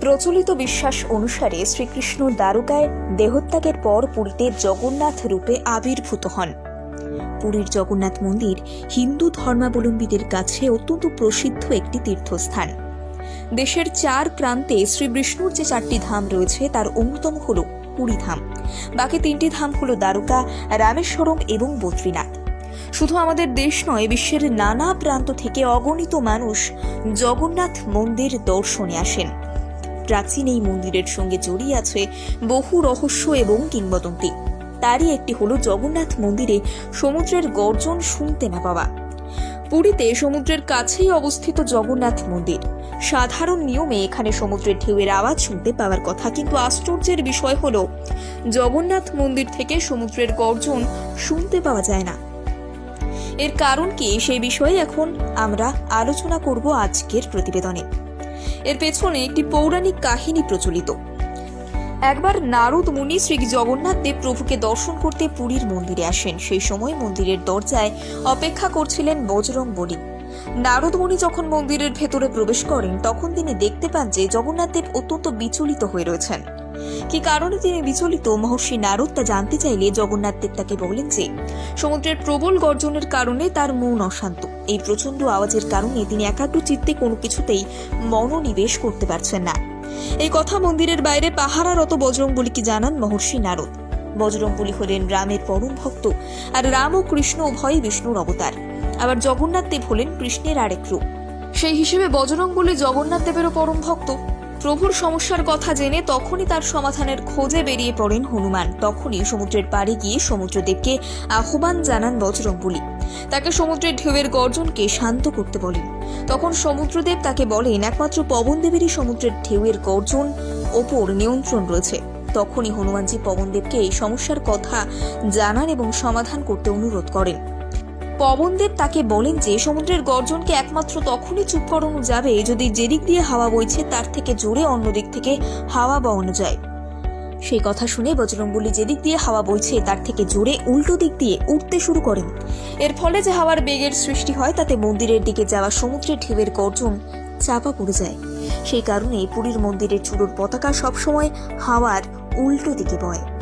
প্রচলিত বিশ্বাস অনুসারে শ্রীকৃষ্ণ দ্বারকায় দেহত্যাগের পর পুরীতে জগন্নাথ রূপে আবির্ভূত হন। পুরীর জগন্নাথ মন্দির হিন্দু ধর্মাবলম্বীদের কাছে অত্যন্ত প্রসিদ্ধ একটি তীর্থস্থান। দেশের চার প্রান্তে শ্রী বিষ্ণুর যে চারটি ধাম রয়েছে, তার অন্যতম হল পুরী ধাম। বাকি তিনটি ধাম হল দ্বারকা, রামেশ্বরম এবং বদ্রীনাথ। শুধু আমাদের দেশ নয়, বিশ্বের নানা প্রান্ত থেকে অগণিত মানুষ জগন্নাথ মন্দির দর্শনে আসেন। প্রাচীন এই মন্দিরের সঙ্গে জড়িয়ে আছে বহু রহস্য এবং কিংবদন্তি। তারই একটি হলো জগন্নাথ মন্দিরে সমুদ্রের গর্জন শুনতে না পাওয়া। পুরীতে সমুদ্রের কাছেই অবস্থিত জগন্নাথ মন্দির। সাধারণ নিয়মে এখানে সমুদ্রের ঢেউয়ের আওয়াজ শুনতে পাওয়ার কথা, কিন্তু আশ্চর্যের বিষয় হল, জগন্নাথ মন্দির থেকে সমুদ্রের গর্জন শুনতে পাওয়া যায় না। এর কারণ কি সেই বিষয়ে এখন আমরা আলোচনা করব আজকের প্রতিবেদনে। এর পেছনে একটি পৌরাণিক কাহিনী প্রচলিত। একবার নারদ মুনি শ্রী জগন্নাথ দেব প্রভুকে দর্শন করতে পুরীর মন্দিরে আসেন। সেই সময় মন্দিরের দরজায় অপেক্ষা করছিলেন বজরং বলি। নারদ মুনি যখন মন্দিরের ভেতরে প্রবেশ করেন, তখন তিনি দেখতে পান যে জগন্নাথ দেব অত্যন্ত বিচলিত হয়ে রয়েছেন। কি কারণে তিনি বিচলিত? মহর্ষি নারদ তা জানতে চাইলে জগন্নাথ দেব তাকে বলেন যে, সমুদ্রের প্রবল গর্জনের কারণে তার মন অশান্ত। এই প্রচণ্ড আওয়াজের কারণে তিনি একাগ্র চিত্তে কোনো কিছুতেই মনোনিবেশ করতে পারছেন না। এই কথা মন্দিরের বাইরে পাহারারত বজরংবলীকে জানান মহর্ষি নারদ। বজরংবলী হলেন রামের পরম ভক্ত আর রাম ও কৃষ্ণ উভয়ই বিষ্ণুর অবতার। আবার জগন্নাথ দেব হলেন কৃষ্ণের আরেক রূপ। সেই হিসেবে বজরংবলী জগন্নাথ দেবেরও পরম ভক্ত। প্রভুর সমস্যার কথা জেনে তখনই তার সমাধানের খোঁজে বেরিয়ে পড়েন হনুমান। তখনই সমুদ্রের পাড়ে গিয়ে সমুদ্রদেবকে আহ্বান জানান বজরংবলী। তাকে সমুদ্রের ঢেউয়ের গর্জনকে শান্ত করতে বলেন। তখন সমুদ্রদেব তাকে বলেন, একমাত্র পবনদেবেরই সমুদ্রের ঢেউয়ের গর্জন ওপর নিয়ন্ত্রণ রয়েছে। তখনই হনুমানজি পবনদেবকে এই সমস্যার কথা জানান এবং সমাধান করতে অনুরোধ করেন। পবনদেব তাকে বলেন যে, সমুদ্রের গর্জনকে একমাত্র তখনই চুপ করানো যাবে যদি যেদিক দিয়ে হাওয়া বইছে, তার থেকে জোরে অন্য দিক থেকে হাওয়া বওয়ানো যায়। সেই কথা শুনে বজরংবলী যেদিক দিয়ে হাওয়া বইছে, তার থেকে জোরে উল্টো দিক দিয়ে উঠতে শুরু করেন। এর ফলে যে হাওয়ার বেগের সৃষ্টি হয়, তাতে মন্দিরের দিকে যাওয়া সমুদ্রের ঢেউয়ের গর্জন চাপা পড়ে যায়। সেই কারণে পুরীর মন্দিরের চূড়োর পতাকা সবসময় হাওয়ার উল্টো দিকে বয়।